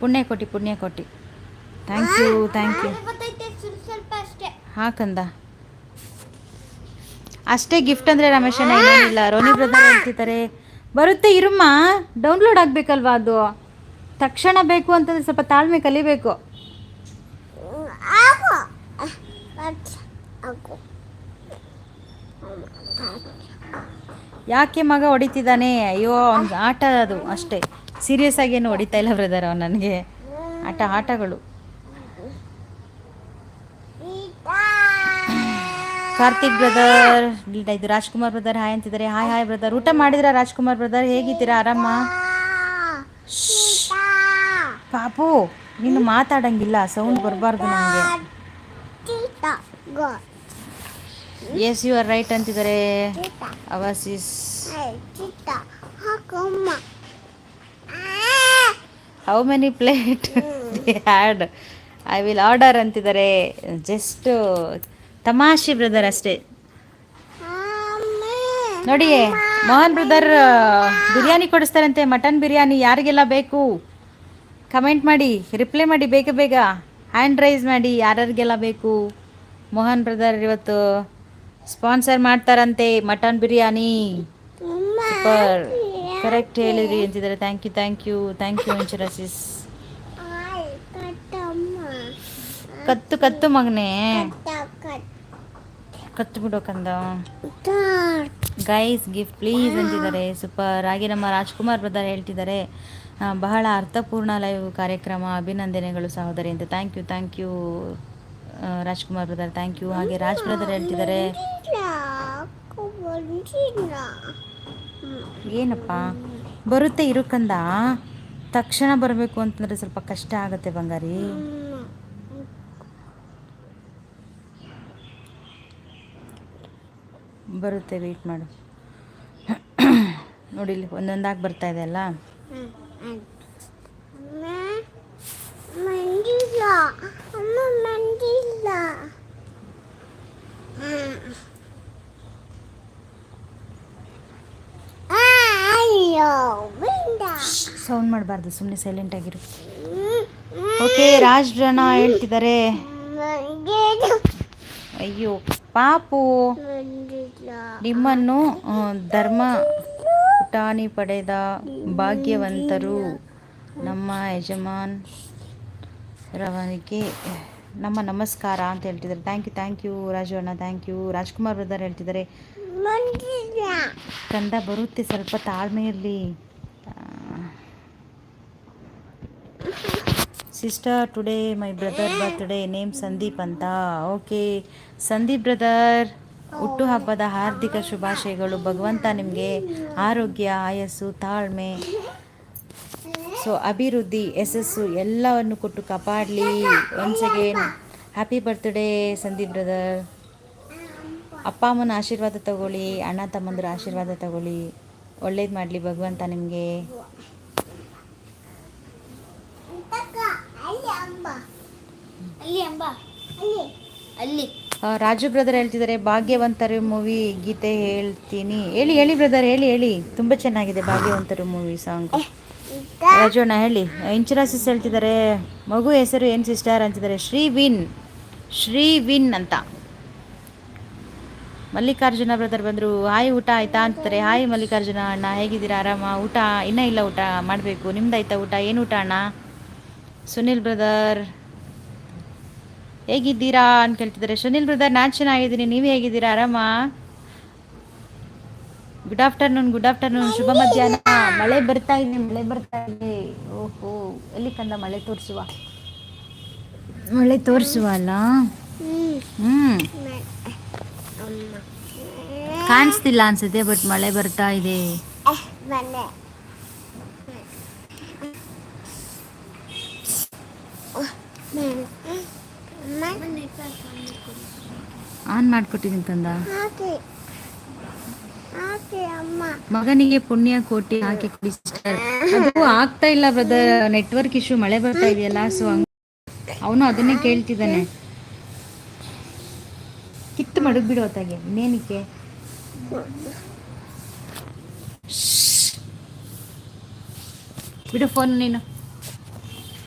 ಪುಣ್ಯ ಕೊಟ್ಟಿ ಪುಣ್ಯ ಕೊಟ್ಟಿ ಥ್ಯಾಂಕ್ ಯು ಥ್ಯಾಂಕ್ ಯು ಹಾಕಂದ. ಅಷ್ಟೇ ಗಿಫ್ಟ್ ಅಂದರೆ ರಮೇಶ್ ಅಣ್ಣ ಏನಿಲ್ಲ ರೋನಿ ಬ್ರದರ್ ಹೇಳ್ತಿದ್ದಾರೆ. ಬರುತ್ತೆ ಇರುಮ್ಮ. ಡೌನ್ಲೋಡ್ ಆಗಬೇಕಲ್ವಾ ಅದು? ತಕ್ಷಣ ಬೇಕು ಅಂತಂದ್ರೆ ಸ್ವಲ್ಪ ತಾಳ್ಮೆ ಕಲಿಬೇಕು. ಯಾಕೆ ಮಗ ಹೊಡಿತಿದ್ದಾನೆ? ಅಯ್ಯೋ ಅವ್ನ ಆಟ ಅದು ಅಷ್ಟೇ. ಸೀರಿಯಸ್ ಆಗಿ ಏನು ಹೊಡಿತಾ ಇಲ್ಲ ಬ್ರದರ್ ಅವ್ನು ನನಗೆ. ಆಟ ಆಟಗಳು. ಕಾರ್ತಿಕ್ ಬ್ರದರ್ ಇದು ರಾಜ್ಕುಮಾರ್ ಬ್ರದರ್ ಹಾಯ್ ಅಂತಿದ್ದಾರೆ. Hi hi brother. ಊಟ ಮಾಡಿದ್ರ ರಾಜ್ಕುಮಾರ್ ಬ್ರದರ್? ಹೇಗಿದ್ದೀರಾ? ಆರಾಮ? ಪಾಪು ನೀನು ಮಾತಾಡಂಗಿಲ್ಲ. ಸೌಂಡ್ ಬರಬಾರ್ದು ನನಗೆ ಎಸ್ ಯು ಆರ್ ರೈಟ್ ಅಂತಿದ್ದಾರೆ. ಅವಸಿಸ್ ಹಾಕಮ್ಮ how many plate had I will order ಅಂತಿದ್ದಾರೆ. ಜಸ್ಟ್ ತಮಾಷೆ ಬ್ರದರ್ ಅಷ್ಟೇ. ನೋಡಿ ಮೋಹನ್ ಬ್ರದರ್ ಬಿರಿಯಾನಿ ಕೊಡಿಸ್ತಾರಂತೆ. ಮಟನ್ ಬಿರಿಯಾನಿ ಯಾರಿಗೆಲ್ಲ ಬೇಕು? ಕಮೆಂಟ್ ಮಾಡಿ ರಿಪ್ಲೈ ಮಾಡಿ ಬೇಗ ಬೇಗ. ಹ್ಯಾಂಡ್ ರೈಸ್ ಮಾಡಿ ಯಾರ್ಯಾರಿಗೆಲ್ಲ ಬೇಕು? ಮೋಹನ್ ಬ್ರದರ್ ಇವತ್ತು ಸ್ಪಾನ್ಸರ್ ಮಾಡ್ತಾರಂತೆ ಮಟನ್ ಬಿರಿಯಾನಿ. ಸೂಪರ್ ಕರೆಕ್ಟ್ ಹೇಳಿದ್ರಿ ಅಂತಿದ್ದಾರೆ thank you thank you thank you ಇನ್ಶುರನ್ಸಿಸ್ ಕತ್ತು ಕತ್ತು ಮಗನೇ ಕತ್ತು ಬಿಡೋಕಂದ ಗೈಸ್ ಗಿಫ್ಟ್ ಪ್ಲೀಸ್ ಅಂತಿದ್ದಾರೆ. ಸೂಪರ್ ಹಾಗೆ ನಮ್ಮ ರಾಜ್ಕುಮಾರ್ ಬ್ರದರ್ ಹೇಳ್ತಿದ್ದಾರೆ. ಬಹಳ ಅರ್ಥಪೂರ್ಣ ಲೈವ್ ಕಾರ್ಯಕ್ರಮ ಅಭಿನಂದನೆಗಳು ಸಹೋದರಿ ಅಂತ. Thank you thank you Rajkumar brother thank you ಹಾಗೆ ರಾಜ್ ಬ್ರದರ್ ಹೇಳ್ತಿದ್ದಾರೆ. ಏನಪ್ಪ? ಬರುತ್ತೆ ಇರುಕಂದ. ತಕ್ಷಣ ಬರಬೇಕು ಅಂತಂದ್ರೆ ಸ್ವಲ್ಪ ಕಷ್ಟ ಆಗುತ್ತೆ ಬಂಗಾರಿ. ಬರುತ್ತೆ ವೆಯ್ಟ್ ಮಾಡು. ನೋಡಿ ಇಲ್ಲಿ ಒಂದೊಂದಾಗಿ ಬರ್ತಾ ಇದೆ ಅಲ್ಲ? ಮಂಡಿಲ್ಲ ಅಮ್ಮ ಮಂಡಿಲ್ಲ ಅಯ್ಯೋ ಬಿಂಡ ಸೌಂಡ್ ಮಾಡಬಾರ್ದು ಸುಮ್ಮನೆ ಸೈಲೆಂಟ್ ಆಗಿರು. ಓಕೆ ರಾಜ್ ಜನ ಹೇಳ್ತಿದ್ದಾರೆ ಅಯ್ಯೋ ಪಾಪು. ನಿಮ್ಮನ್ನು ಧರ್ಮ ಪುಟಾಣಿ ಪಡೆದ ಭಾಗ್ಯವಂತರು ನಮ್ಮ ಯಜಮಾನ್ ರವನಿಗೆ ನಮ್ಮ ನಮಸ್ಕಾರ ಅಂತ ಹೇಳ್ತಿದ್ದಾರೆ thank you thank you Raju ಅಣ್ಣ ಥ್ಯಾಂಕ್ ಯು ರಾಜ್ಕುಮಾರ್ ಬ್ರದರ್ ಹೇಳ್ತಿದ್ದಾರೆ ಕಂದ ಬರುತ್ತೆ ಸ್ವಲ್ಪ ತಾಳ್ಮೆ ಇರಲಿ sister today my brother birthday name Sandeep ಅಂತ. ಓಕೆ ಸಂದೀಪ್ ಬ್ರದರ್ ಹುಟ್ಟುಹಬ್ಬದ ಹಾರ್ದಿಕ ಶುಭಾಶಯಗಳು. ಭಗವಂತ ನಿಮಗೆ ಆರೋಗ್ಯ, ಆಯಸ್ಸು, ತಾಳ್ಮೆ, ಸೊ, ಅಭಿವೃದ್ಧಿ, ಯಶಸ್ಸು ಎಲ್ಲವನ್ನು ಕೊಟ್ಟು ಕಾಪಾಡಲಿ. Once again happy birthday Sandeep brother ಅಪ್ಪ ಅಮ್ಮನ ಆಶೀರ್ವಾದ ತಗೊಳ್ಳಿ, ಅಣ್ಣ ತಮ್ಮಂದ್ರ ಆಶೀರ್ವಾದ ತಗೊಳ್ಳಿ. ಒಳ್ಳೇದು ಮಾಡಲಿ ಭಗವಂತ ನಿಮಗೆ. ಅಲ್ಲಿ ರಾಜು ಬ್ರದರ್ ಹೇಳ್ತಿದ್ದಾರೆ ಭಾಗ್ಯವಂತರು ಮೂವಿ ಗೀತೆ ಹೇಳ್ತೀನಿ. ಹೇಳಿ ಹೇಳಿ ಬ್ರದರ್ ಹೇಳಿ ಹೇಳಿ. ತುಂಬ ಚೆನ್ನಾಗಿದೆ ಭಾಗ್ಯವಂತರು ಮೂವಿ ಸಾಂಗ್ ರಾಜು ಅಣ್ಣ ಹೇಳಿ. ಇನ್ಶುರಾನ್ಸಸ್ ಹೇಳ್ತಿದ್ದಾರೆ ಮಗು ಹೆಸರು ಏನು ಸಿಸ್ಟರ್ ಅಂತಿದ್ದಾರೆ? ಶ್ರೀ ವಿನ್ ಶ್ರೀ ವಿನ್ ಅಂತ. ಮಲ್ಲಿಕಾರ್ಜುನ ಬ್ರದರ್ ಬಂದರು ಹಾಯ್ ಊಟ ಆಯ್ತಾ? ಅಂತಾರೆ ಹಾಯ್ ಮಲ್ಲಿಕಾರ್ಜುನ ಅಣ್ಣ ಹೇಗಿದ್ದೀರಾ? ಆರಾಮ? ಊಟ ಇನ್ನೂ ಇಲ್ಲ ಊಟ ಮಾಡಬೇಕು. ನಿಮ್ದಾಯ್ತಾ ಊಟ? ಏನು ಊಟ ಅಣ್ಣ? ಸುನಿಲ್ ಬ್ರದರ್. ಹೇಗಿದ್ದೀರಾ ಅಂತ ಕೇಳ್ತಿದ್ದಾರೆ. ಸುನಿಲ್ ಬ್ರದರ್, ನಾನು ಚೆನ್ನಾಗಿದ್ದೀನಿ. ನೀವು ಹೇಗಿದ್ದೀರಾ? ಆರಾಮ? ಗುಡ್ ಆಫ್ಟರ್ನೂನ್ ಗುಡ್ ಆಫ್ಟರ್ನೂನ್ ಶುಭ ಮಧ್ಯಾಹ್ನ. ಮಳೆ ಬರ್ತಾ ಇದೆ, ಮಳೆ ಬರ್ತಾ ಇದೆ. ಓಹೋ, ಎಲ್ಲಿ ಕಂದ ಮಳೆ ತೋರಿಸುವ? ಮಳೆ ತೋರಿಸುವ ಅಲ್ಲ? ಹ್ಮ್. ಕಾಣಿಸ್ತಿಲ್ಲ ಅನ್ಸುತ್ತೆ, ಬಟ್ ಮಳೆ ಬರ್ತಾ ಇದೆ. ಆನ್ ಮಾಡ್ಕೊಟ್ಟಿದ್ದೀನಿ ತಂದ. ಮಗನಿಗೆ ಪುಣ್ಯ ಕೋಟಿ ಹಾಕಿ ಕೊಡಿ ಸಿಸ್ಟರ್ ಅದು ಆಗ್ತಾ ಇಲ್ಲ ಬ್ರದರ್ ನೆಟ್ವರ್ಕ್ ಇಶ್ಯೂ ಮಳೆ ಬರ್ತಾ ಇದೆಯಲ್ಲ ಸೊ ಅವನು ಅದನ್ನೇ ಕೇಳ್ತಿದ್ದಾನೆ. ಕಿತ್ತು ಮಡಗ್ಬಿಡು ಹೊತ್ತಾಗೆ ಇನ್ನೇನಕ್ಕೆ? ಬಿಡು ಫೋನ್ ನೀನು.